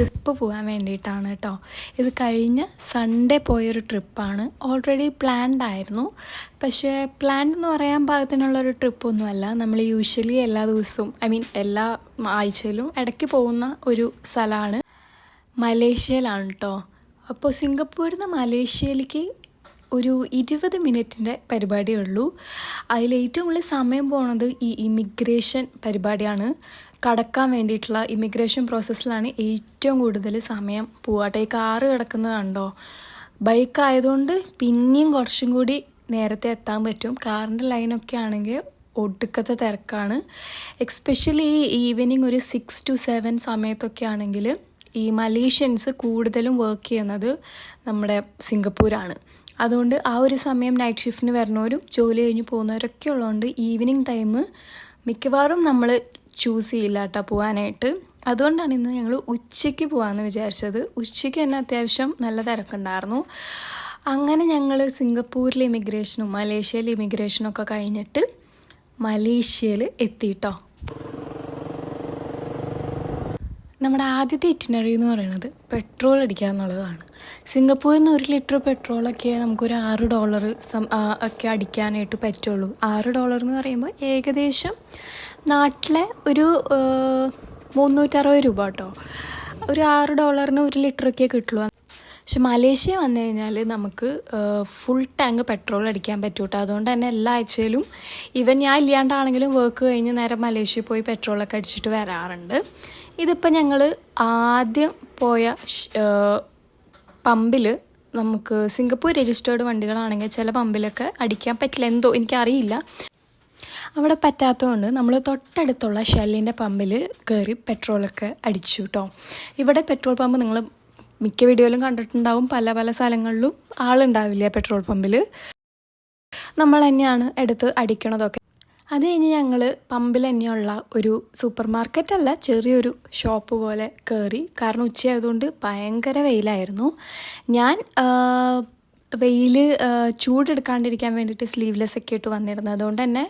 Trip പോകാൻ വേണ്ടിയിട്ടാണ് കേട്ടോ. ഇത് കഴിഞ്ഞ് സൺഡേ പോയൊരു ട്രിപ്പാണ്. ഓൾറെഡി പ്ലാൻഡ് ആയിരുന്നു. പക്ഷേ പ്ലാൻഡ് എന്ന് പറയാൻ പാകത്തിനുള്ളൊരു ട്രിപ്പൊന്നുമല്ല. നമ്മൾ യൂഷ്വലി എല്ലാ ദിവസവും ഐ മീൻ എല്ലാ ആഴ്ചയിലും ഇടയ്ക്ക് പോകുന്ന ഒരു സ്ഥലമാണ് മലേഷ്യയിലാണ് കേട്ടോ. അപ്പോൾ സിംഗപ്പൂരിൽ നിന്ന് മലേഷ്യയിലേക്ക് ഒരു ഇരുപത് മിനിറ്റിന്റെ പരിപാടിയേ ഉള്ളൂ. അതിൽ ഏറ്റവും കൂടുതൽ സമയം പോണത് ഈ ഇമിഗ്രേഷൻ പരിപാടിയാണ്. കടക്കാൻ വേണ്ടിയിട്ടുള്ള ഇമിഗ്രേഷൻ പ്രോസസ്സിലാണ് ഏറ്റവും കൂടുതൽ സമയം പോവാട്ടെ ഈ കാറ് കിടക്കുന്നത് കണ്ടോ? ബൈക്ക് ആയതുകൊണ്ട് പിന്നെയും കുറച്ചും കൂടി നേരത്തെ എത്താൻ പറ്റും. കാറിന്റെ ലൈനൊക്കെ ആണെങ്കിൽ ഒടുക്കത്തെ തിരക്കാണ്. എക്സ്പെഷ്യലി ഈ ഈവനിങ് ഒരു സിക്സ് ടു സെവൻ സമയത്തൊക്കെ ആണെങ്കിൽ ഈ മലേഷ്യൻസ് കൂടുതലും വർക്ക് ചെയ്യുന്നത് നമ്മുടെ സിംഗപ്പൂരാണ്. അതുകൊണ്ട് ആ ഒരു സമയം നൈറ്റ് ഷിഫ്റ്റിന് വരുന്നവരും ജോലി കഴിഞ്ഞ് പോകുന്നവരൊക്കെ ഉള്ളതുകൊണ്ട് ഈവനിങ് ടൈം മിക്കവാറും നമ്മൾ ചൂസ് ചെയ്യില്ല കേട്ടോ പോകാനായിട്ട് അതുകൊണ്ടാണ് ഇന്ന് ഞങ്ങൾ ഉച്ചയ്ക്ക് പോകാമെന്ന് വിചാരിച്ചത്. ഉച്ചയ്ക്ക് തന്നെ അത്യാവശ്യം നല്ല തിരക്കുണ്ടായിരുന്നു. അങ്ങനെ ഞങ്ങൾ സിംഗപ്പൂരിലെ ഇമിഗ്രേഷനും മലേഷ്യയിലെ ഇമിഗ്രേഷനും ഒക്കെ കഴിഞ്ഞിട്ട് മലേഷ്യയിൽ എത്തിയിട്ടോ നമ്മുടെ ആദ്യത്തെ ഇറ്റിനറി എന്ന് പറയുന്നത് പെട്രോൾ അടിക്കുക എന്നുള്ളതാണ്. സിംഗപ്പൂരിൽ നിന്ന് ഒരു ലിറ്റർ പെട്രോളൊക്കെ നമുക്കൊരു ആറ് ഡോളർ സം ഒക്കെ അടിക്കാനായിട്ട് പറ്റുള്ളൂ. ആറ് ഡോളർ എന്ന് പറയുമ്പോൾ ഏകദേശം നാട്ടിലെ ഒരു മുന്നൂറ്ററുപത് രൂപ കേട്ടോ. ഒരു ആറ് ഡോളറിന് ഒരു ലിറ്ററൊക്കെ കിട്ടുള്ളൂ. പക്ഷെ മലേഷ്യ വന്നു കഴിഞ്ഞാൽ നമുക്ക് ഫുൾ ടാങ്ക് പെട്രോൾ അടിക്കാൻ പറ്റൂട്ടോ അതുകൊണ്ട് തന്നെ എല്ലാ ആഴ്ചയിലും ഇവൻ ഞാൻ ഇല്ലാണ്ടാണെങ്കിലും വർക്ക് കഴിഞ്ഞ് നേരെ മലേഷ്യയിൽ പോയി പെട്രോളൊക്കെ അടിച്ചിട്ട് വരാറുണ്ട്. ഇതിപ്പോൾ ഞങ്ങൾ ആദ്യം പോയ പമ്പിൽ നമുക്ക് സിംഗപ്പൂർ രജിസ്റ്റേർഡ് വണ്ടികളാണെങ്കിൽ ചില പമ്പിലൊക്കെ അടിക്കാൻ പറ്റില്ല. എന്തോ എനിക്കറിയില്ല. അവിടെ പറ്റാത്തതുകൊണ്ട് നമ്മൾ തൊട്ടടുത്തുള്ള ഷെല്ലിന്റെ പമ്പിൽ കയറി പെട്രോളൊക്കെ അടിച്ചു കേട്ടോ ഇവിടെ പെട്രോൾ പമ്പ് നിങ്ങൾ മിക്ക വീഡിയോയിലും കണ്ടിട്ടുണ്ടാവും. പല പല സ്ഥലങ്ങളിലും ആളുണ്ടാവില്ല പെട്രോൾ പമ്പിൽ നമ്മൾ തന്നെയാണ് എടുത്ത് അടിക്കണതൊക്കെ. അത് കഴിഞ്ഞ് ഞങ്ങൾ പമ്പിൽ തന്നെയുള്ള ഒരു സൂപ്പർ മാർക്കറ്റ് അല്ല ചെറിയൊരു ഷോപ്പ് പോലെ കയറി കാരണം ഉച്ചയായതുകൊണ്ട് ഭയങ്കര വെയിലായിരുന്നു. ഞാൻ വെയിൽ ചൂടെടുക്കാണ്ടിരിക്കാൻ വേണ്ടിയിട്ട് സ്ലീവ്ലെസ് ഒക്കെ ഇട്ട് വന്നിരുന്നത്. അതുകൊണ്ട് തന്നെ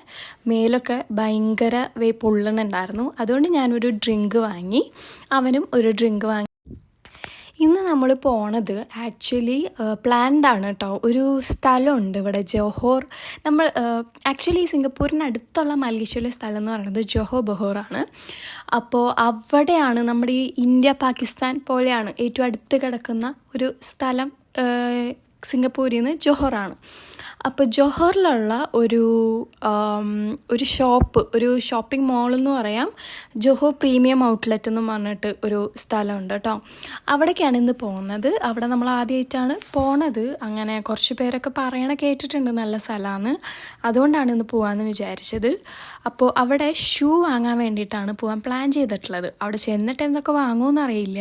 മേലൊക്കെ ഭയങ്കര വേ പൊള്ളണുണ്ടായിരുന്നു അതുകൊണ്ട് ഞാനൊരു ഡ്രിങ്ക് വാങ്ങി അവനും ഒരു ഡ്രിങ്ക് വാങ്ങി. ഇന്ന് നമ്മൾ പോണത് ആക്ച്വലി പ്ലാൻഡ് ആണ് കേട്ടോ ഒരു സ്ഥലമുണ്ട് ഇവിടെ ജോഹോർ. നമ്മൾ ആക്ച്വലി സിംഗപ്പൂരിന് അടുത്തുള്ള മലേഷ്യയിലെ സ്ഥലം എന്ന് പറയുന്നത് ജോഹോ ബഹോറാണ് അപ്പോൾ അവിടെയാണ് നമ്മുടെ ഈ ഇന്ത്യ പാകിസ്ഥാൻ പോലെയാണ് ഏറ്റവും അടുത്ത് കിടക്കുന്ന ഒരു സ്ഥലം സിംഗപ്പൂരിൽ നിന്ന് ജോഹറാണ്. അപ്പോൾ ജോഹറിലുള്ള ഒരു ഒരു ഷോപ്പ് ഒരു ഷോപ്പിംഗ് മോൾ എന്ന് പറയാം. ജോഹോ പ്രീമിയം ഔട്ട്ലെറ്റ് എന്ന് പറഞ്ഞിട്ട് ഒരു സ്ഥലമുണ്ട് കേട്ടോ അവിടേക്കാണ് ഇന്ന് പോകുന്നത്. അവിടെ നമ്മൾ ആദ്യമായിട്ടാണ് പോണത്. അങ്ങനെ കുറച്ച് പേരൊക്കെ പറയണ കേട്ടിട്ടുണ്ട് നല്ല സ്ഥലമാണ്. അതുകൊണ്ടാണ് ഇന്ന് പോകാമെന്ന് വിചാരിച്ചത്. അപ്പോൾ അവിടെ ഷൂ വാങ്ങാൻ വേണ്ടിയിട്ടാണ് പോകാൻ പ്ലാൻ ചെയ്തിട്ടുള്ളത്. അവിടെ ചെന്നിട്ട് എന്തൊക്കെ വാങ്ങുമെന്ന് അറിയില്ല.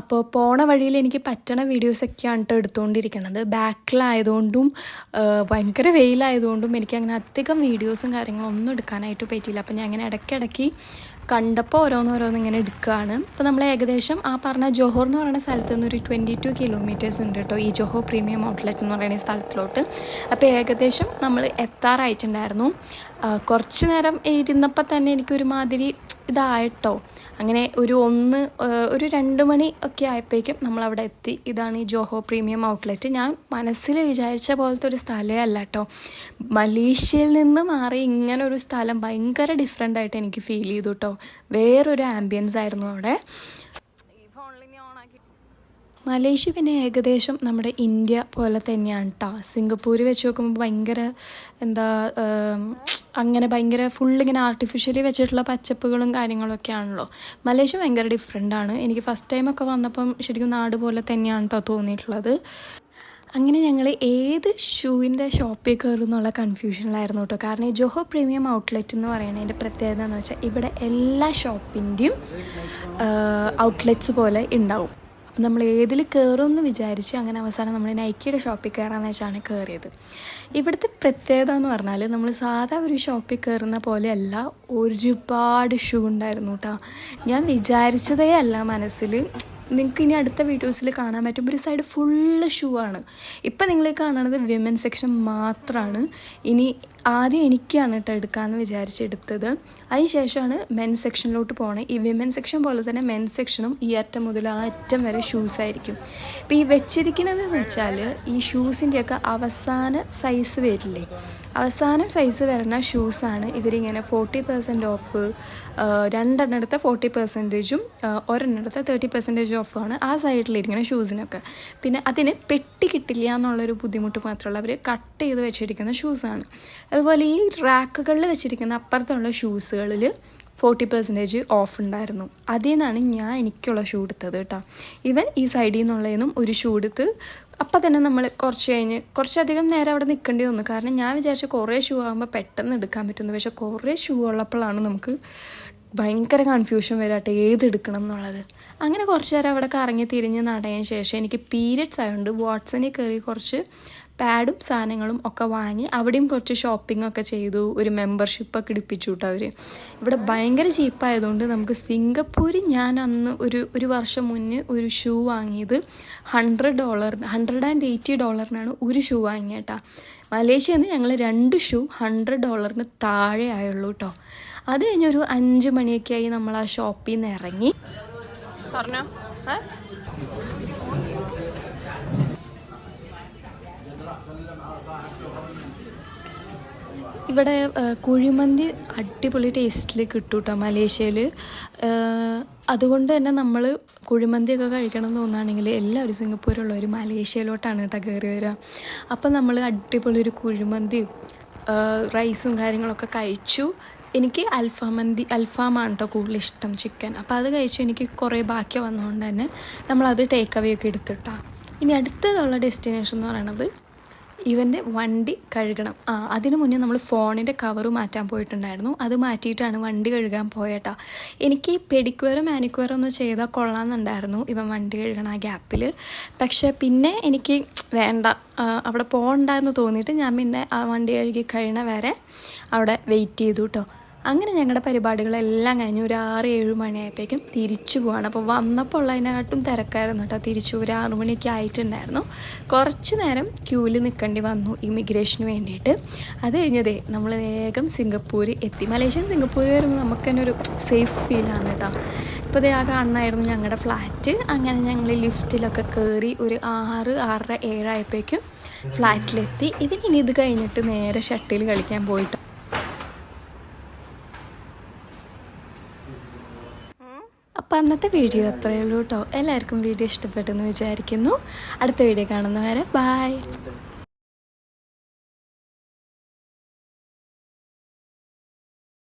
അപ്പോൾ പോണ വഴിയിൽ എനിക്ക് പറ്റണ വീഡിയോസൊക്കെയാണ് കേട്ടോ എടുത്തുകൊണ്ടിരിക്കുന്നത് ബാക്കിലായതുകൊണ്ടും ഭയങ്കര വെയിലായതുകൊണ്ടും എനിക്ക് അങ്ങനെ അധികം വീഡിയോസും കാര്യങ്ങളും ഒന്നും എടുക്കാനായിട്ട് പറ്റിയില്ല. അപ്പം ഞാൻ അങ്ങനെ ഇടയ്ക്കിടയ്ക്ക് കണ്ടപ്പോൾ ഓരോന്നോരോന്ന് ഇങ്ങനെ എടുക്കുകയാണ്. അപ്പോൾ നമ്മൾ ഏകദേശം ആ പറഞ്ഞ ജോഹോർ എന്ന് പറയുന്ന സ്ഥലത്ത് നിന്ന് ഒരു ട്വന്റി ടു കിലോമീറ്റേഴ്സ് ഉണ്ട് കേട്ടോ ഈ ജോഹോ പ്രീമിയം ഔട്ട്ലെറ്റ് എന്ന് പറയുന്ന സ്ഥലത്തിലോട്ട്. അപ്പോൾ ഏകദേശം നമ്മൾ എത്താറായിട്ടുണ്ടായിരുന്നു. കുറച്ച് നേരം ഇരുന്നപ്പോൾ തന്നെ എനിക്കൊരുമാതിരി ഇതായിട്ടോ. അങ്ങനെ ഒരു ഒന്ന് ഒരു രണ്ട് മണി ഒക്കെ ആയപ്പോഴേക്കും നമ്മളവിടെ എത്തി. ഇതാണ് ഈ ജോഹോ പ്രീമിയം ഔട്ട്ലെറ്റ്. ഞാൻ മനസ്സിൽ വിചാരിച്ച പോലത്തെ ഒരു സ്ഥലമേ അല്ല കേട്ടോ മലേഷ്യയിൽ നിന്ന് മാറി ഇങ്ങനെ ഒരു സ്ഥലം ഭയങ്കര ഡിഫറെന്റ് ആയിട്ട് എനിക്ക് ഫീൽ ചെയ്തു കേട്ടോ വേറൊരു ആംബിയൻസ് ആയിരുന്നു അവിടെ. മലേഷ്യ പിന്നെ ഏകദേശം നമ്മുടെ ഇന്ത്യ പോലെ തന്നെയാണ് കേട്ടോ സിംഗപ്പൂർ വെച്ച് നോക്കുമ്പോൾ ഭയങ്കര എന്താ അങ്ങനെ ഭയങ്കര ഫുൾ ഇങ്ങനെ ആർട്ടിഫിഷ്യലി വെച്ചിട്ടുള്ള പച്ചപ്പുകളും കാര്യങ്ങളൊക്കെ ആണല്ലോ മലേഷ്യ ഭയങ്കര ഡിഫറെന്റ് എനിക്ക് ഫസ്റ്റ് ടൈമൊക്കെ വന്നപ്പം ശരിക്കും നാട് പോലെ തന്നെയാണ് കേട്ടോ തോന്നിയിട്ടുള്ളത്. അങ്ങനെ ഞങ്ങൾ ഏത് ഷൂവിന്റെ ഷോപ്പിൽ കയറും എന്നുള്ള കൺഫ്യൂഷനിലായിരുന്നു കേട്ടോ കാരണം ഈ ജോഹോ പ്രീമിയം ഔട്ട്ലെറ്റ് എന്ന് പറയുന്നതിന്റെ പ്രത്യേകത എന്ന് വെച്ചാൽ ഇവിടെ എല്ലാ ഷോപ്പിന്റെയും ഔട്ട്ലെറ്റ്സ് പോലെ ഉണ്ടാവും. അപ്പം നമ്മൾ ഏതിൽ കയറും എന്ന് വിചാരിച്ച് അങ്ങനെ അവസാനം നമ്മൾ നൈക്കിയുടെ ഷോപ്പിൽ കയറാമെന്ന് വെച്ചാണ് കയറിയത്. ഇവിടുത്തെ പ്രത്യേകത എന്ന് പറഞ്ഞാൽ നമ്മൾ സാധാ ഒരു ഷോപ്പിൽ കയറുന്ന പോലെയല്ല ഒരുപാട് ഷൂ ഉണ്ടായിരുന്നു കേട്ടോ ഞാൻ വിചാരിച്ചതേ അല്ല മനസ്സിൽ. നിങ്ങൾക്ക് ഇനി അടുത്ത വീഡിയോസിൽ കാണാൻ പറ്റും. ഒരു സൈഡ് ഫുള്ള് ഷൂ ആണ്. ഇപ്പം നിങ്ങൾ കാണുന്നത് വിമൻ സെക്ഷൻ മാത്രമാണ് ഇനി ആദ്യം എനിക്കാണ് കേട്ടോ എടുക്കാമെന്ന് വിചാരിച്ചെടുത്തത്. അതിന് ശേഷമാണ് മെൻ സെക്ഷനിലോട്ട് പോകണത് ഈ വിമൻ സെക്ഷൻ പോലെ തന്നെ മെൻ സെക്ഷനും ഈ അറ്റം മുതൽ ആ അറ്റം വരെ ഷൂസ് ആയിരിക്കും. അപ്പോൾ ഈ വെച്ചിരിക്കുന്നത് എന്ന് വെച്ചാൽ ഈ ഷൂസിന്റെയൊക്കെ അവസാന സൈസ് വരില്ലേ? അവസാനം സൈസ് വരുന്ന ഷൂസാണ് ഇവരിങ്ങനെ ഫോർട്ടി പെർസെന്റ് ഓഫ് രണ്ടെണ്ണെടുത്ത ഫോർട്ടി പെർസെന്റേജും ഒരെണ്ണെടുത്ത തേർട്ടി പെർസെന്റേജ് ഓഫാണ് ആ സൈഡിലിരിക്കുന്ന ഷൂസിനൊക്കെ പിന്നെ അതിന് പെട്ടി കിട്ടില്ല എന്നുള്ളൊരു ബുദ്ധിമുട്ട് മാത്രമുള്ള അവർ കട്ട് ചെയ്ത് വെച്ചിരിക്കുന്ന ഷൂസാണ് അതുപോലെ ഈ റാക്കുകളിൽ വെച്ചിരിക്കുന്ന അപ്പുറത്തുള്ള ഷൂസുകളിൽ ഫോർട്ടി പെർസെന്റേജ് ഓഫ് ഉണ്ടായിരുന്നു. അതിൽ നിന്നാണ് ഞാൻ എനിക്കുള്ള ഷൂ എടുത്തത് കേട്ടോ. ഇവൻ ഈ സൈഡിൽ നിന്നുള്ളതിനും ഒരു ഷൂ എടുത്ത് അപ്പം തന്നെ നമ്മൾ കുറച്ച് കഴിഞ്ഞ് കുറച്ചധികം നേരം അവിടെ നിൽക്കേണ്ടി വന്നു. കാരണം ഞാൻ വിചാരിച്ച കുറേ ഷൂ ആകുമ്പോൾ പെട്ടെന്ന് എടുക്കാൻ പറ്റുന്നു. പക്ഷേ കുറേ ഷൂ ഉള്ളപ്പോഴാണ് നമുക്ക് ഭയങ്കര കൺഫ്യൂഷൻ വരാട്ടെ ഏതെടുക്കണം എന്നുള്ളത്. അങ്ങനെ കുറച്ച് നേരം അവിടെ കറങ്ങി തിരിഞ്ഞ് നടയതിന് ശേഷം എനിക്ക് പീരിയഡ്സ് ആയതുകൊണ്ട് വാട്സനിൽ കയറി കുറച്ച് പാഡും സാധനങ്ങളും ഒക്കെ വാങ്ങി അവിടെയും കുറച്ച് ഷോപ്പിംഗ് ഒക്കെ ചെയ്തു. ഒരു മെമ്പർഷിപ്പൊക്കെ ഇടിപ്പിച്ചു കേട്ടോ അവർ ഇവിടെ ഭയങ്കര ചീപ്പായതുകൊണ്ട് നമുക്ക് സിംഗപ്പൂരിൽ ഞാൻ അന്ന് ഒരു ഒരു വർഷം മുന്നേ ഒരു ഷൂ വാങ്ങിയത് hundred dollar hundred and eighty ഡോളറിനാണ് ഒരു ഷൂ വാങ്ങിയേട്ടാ. മലേഷ്യയിൽ നിന്ന് ഞങ്ങൾ രണ്ട് ഷൂ ഹൺഡ്രഡ് ഡോളറിന് താഴെ ആയുള്ളൂ കേട്ടോ അത് കഴിഞ്ഞൊരു അഞ്ച് മണിയൊക്കെ ആയി നമ്മൾ ആ ഷോപ്പിൽ നിന്ന് ഇറങ്ങി. പറഞ്ഞോ? ഇവിടെ കുഴിമന്തി അടിപൊളി ടേസ്റ്റിൽ കിട്ടും കേട്ടോ മലേഷ്യയിൽ അതുകൊണ്ട് തന്നെ നമ്മൾ കുഴിമന്തിയൊക്കെ കഴിക്കണം എന്ന് തോന്നുകയാണെങ്കിൽ എല്ലാവരും സിംഗപ്പൂരുള്ളവർ മലേഷ്യയിലോട്ടാണ് കേട്ടോ കയറി വരിക അപ്പം നമ്മൾ അടിപൊളി ഒരു കുഴിമന്തിയും റൈസും കാര്യങ്ങളൊക്കെ കഴിച്ചു. എനിക്ക് അൽഫാം മന്തി അൽഫാമാണ് കേട്ടോ കൂടുതൽ ഇഷ്ടം ചിക്കൻ അപ്പോൾ അത് കഴിച്ചു എനിക്ക് കുറേ ബാക്കി വന്നതുകൊണ്ട് തന്നെ നമ്മളത് ടേക്ക് അവേ ഒക്കെ എടുത്തിട്ടാണ് ഇനി അടുത്തതുള്ള ഡെസ്റ്റിനേഷൻ എന്ന് പറയുന്നത് ഇവന്റെ വണ്ടി കഴുകണം. ആ അതിന് മുന്നേ നമ്മൾ ഫോണിന്റെ കവറ് മാറ്റാൻ പോയിട്ടുണ്ടായിരുന്നു. അത് മാറ്റിയിട്ടാണ് വണ്ടി കഴുകാൻ പോയേട്ടാ. എനിക്ക് പെഡിക്വയറും മാനിക്വയറും ഒന്ന് ചെയ്താൽ കൊള്ളാമെന്നുണ്ടായിരുന്നു ഇവൻ വണ്ടി കഴുകണം ആ ഗ്യാപ്പിൽ പക്ഷേ പിന്നെ എനിക്ക് വേണ്ട. അവിടെ പോകണ്ടായെന്ന് തോന്നിയിട്ട് ഞാൻ പിന്നെ ആ വണ്ടി കഴുകി കഴിയണ വരെ അവിടെ വെയിറ്റ് ചെയ്തു കേട്ടോ അങ്ങനെ ഞങ്ങളുടെ പരിപാടികളെല്ലാം കഴിഞ്ഞ് ഒരു ആറ് ഏഴ് മണിയായപ്പോഴേക്കും തിരിച്ചു പോവാണ്. അപ്പോൾ വന്നപ്പോൾ ഉള്ളതിനെക്കാട്ടും തിരക്കായിരുന്നു കേട്ടോ തിരിച്ചു ഒരു ആറു മണിയൊക്കെ ആയിട്ടുണ്ടായിരുന്നു. കുറച്ച് നേരം ക്യൂവിൽ നിൽക്കേണ്ടി വന്നു ഇമിഗ്രേഷന് വേണ്ടിയിട്ട് അത് കഴിഞ്ഞതേ നമ്മൾ വേഗം സിംഗപ്പൂർ എത്തി. മലേഷ്യൻ സിംഗപ്പൂർ വരുമ്പോൾ നമുക്ക് തന്നെ ഒരു സേഫ് ഫീലാണ് കേട്ടോ ഇപ്പോൾ ഇതേ ആ കാണണമായിരുന്നു ഞങ്ങളുടെ ഫ്ലാറ്റ് അങ്ങനെ ഞങ്ങൾ ലിഫ്റ്റിലൊക്കെ കയറി ഒരു ആറ് ആറര ഏഴായപ്പോഴേക്കും ഫ്ലാറ്റിലെത്തി ഇതിനി ഇത് കഴിഞ്ഞിട്ട് നേരെ ഷട്ടിൽ കളിക്കാൻ പോയിട്ട്. അപ്പോൾ അന്നത്തെ വീഡിയോ അത്രയേ ഉള്ളൂ കേട്ടോ. എല്ലാവർക്കും വീഡിയോ ഇഷ്ടപ്പെട്ടെന്ന് വിചാരിക്കുന്നു. അടുത്ത വീഡിയോ കാണുന്നവരെ ബായ്